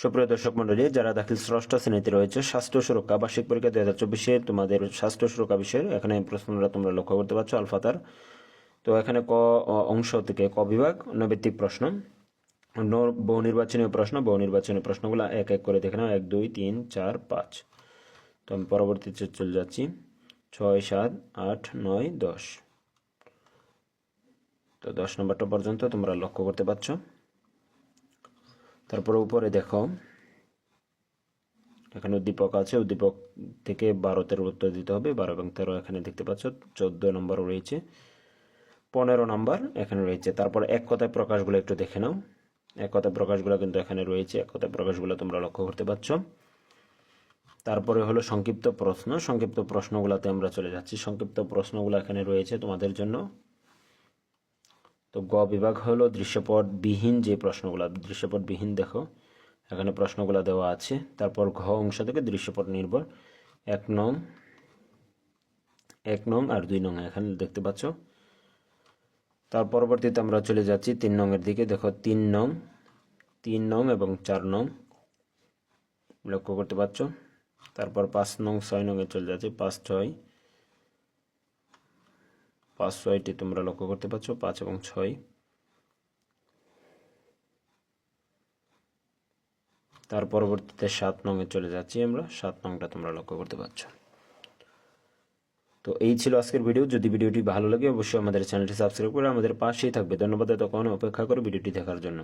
সুপ্রিয় দর্শক মন্ডলী, যারা দাখিল ষষ্ঠ শ্রেণীতে রয়েছে, স্বাস্থ্য সুরক্ষা, বার্ষিক পরীক্ষা দুই হাজার চব্বিশে তোমাদের স্বাস্থ্য সুরক্ষা বিষয়ের এখানে প্রশ্নটা তোমরা লক্ষ্য করতে পারছ, আলফাতার। তো এখানে ক অংশ থেকে ক বিভাগ নৈবেত্তিক প্রশ্ন। বহু নির্বাচনীয় প্রশ্ন বহু নির্বাচনীয় প্রশ্নগুলো এক এক করে দেখে নাও। এক, দুই, তিন, চার, পাঁচ। তো আমি পরবর্তীতে চলে যাচ্ছি। ছয়, সাত, আট, নয়, দশ। তো দশ নম্বরটা পর্যন্ত তোমরা লক্ষ্য করতে পারছ। তারপর উপরে দেখো। এখানে উদ্দীপক আছে। উদ্দীপক থেকে বারো তেরো উত্তর দিতে হবে। বারো এবং তেরো এখানে দেখতে পাচ্ছ, চোদ্দ নম্বর রয়েছে। পনেরো নম্বর এখানে রয়েছে। তারপর এক কথায় প্রকাশগুলো একটু দেখে নাও। এক কথায় প্রকাশগুলো কিন্তু এখানে রয়েছে। এক কথায় প্রকাশগুলো তোমরা লক্ষ্য করতে পারছ। তারপরে হলো সংক্ষিপ্ত প্রশ্ন। সংক্ষিপ্ত প্রশ্নগুলোতে আমরা চলে যাচ্ছি। সংক্ষিপ্ত প্রশ্নগুলো এখানে রয়েছে তোমাদের জন্য। তো গ বিভাগ হলো দৃশ্যপট বিহীন যে প্রশ্নগুলো, দৃশ্যপট বিহীন দেখো, এখানে প্রশ্নগুলো দেওয়া আছে। তারপর ঘ অংশ থেকে দৃশ্যপট নির্ভর। এক নং এক নং আর দুই নং, এখানে দেখতে পাচ্ছ। তার পরবর্তীতে আমরা চলে যাচ্ছি তিন নং এর দিকে। দেখো তিন নং তিন নং এবং চার নং, লক্ষ্য করতে পারছ? তারপর পাঁচ নং, ছয় নং এ চলে যাচ্ছে। পাঁচ, ছয় পাঁচ ছয়টি তোমরা লক্ষ্য করতে পারছ, পাঁচ এবং ছয়। তার পরবর্তীতে সাত নং এ চলে যাচ্ছি আমরা, সাত নংটা তোমরা লক্ষ্য করতে পারছ। তো এই ছিল আজকের ভিডিও, যদি ভিডিওটি ভালো লাগে অবশ্যই আমাদের চ্যানেলটি সাবস্ক্রাইব করে আমাদের পাশেই থাকবে। ধন্যবাদ তখন অপেক্ষা করে ভিডিওটি দেখার জন্য।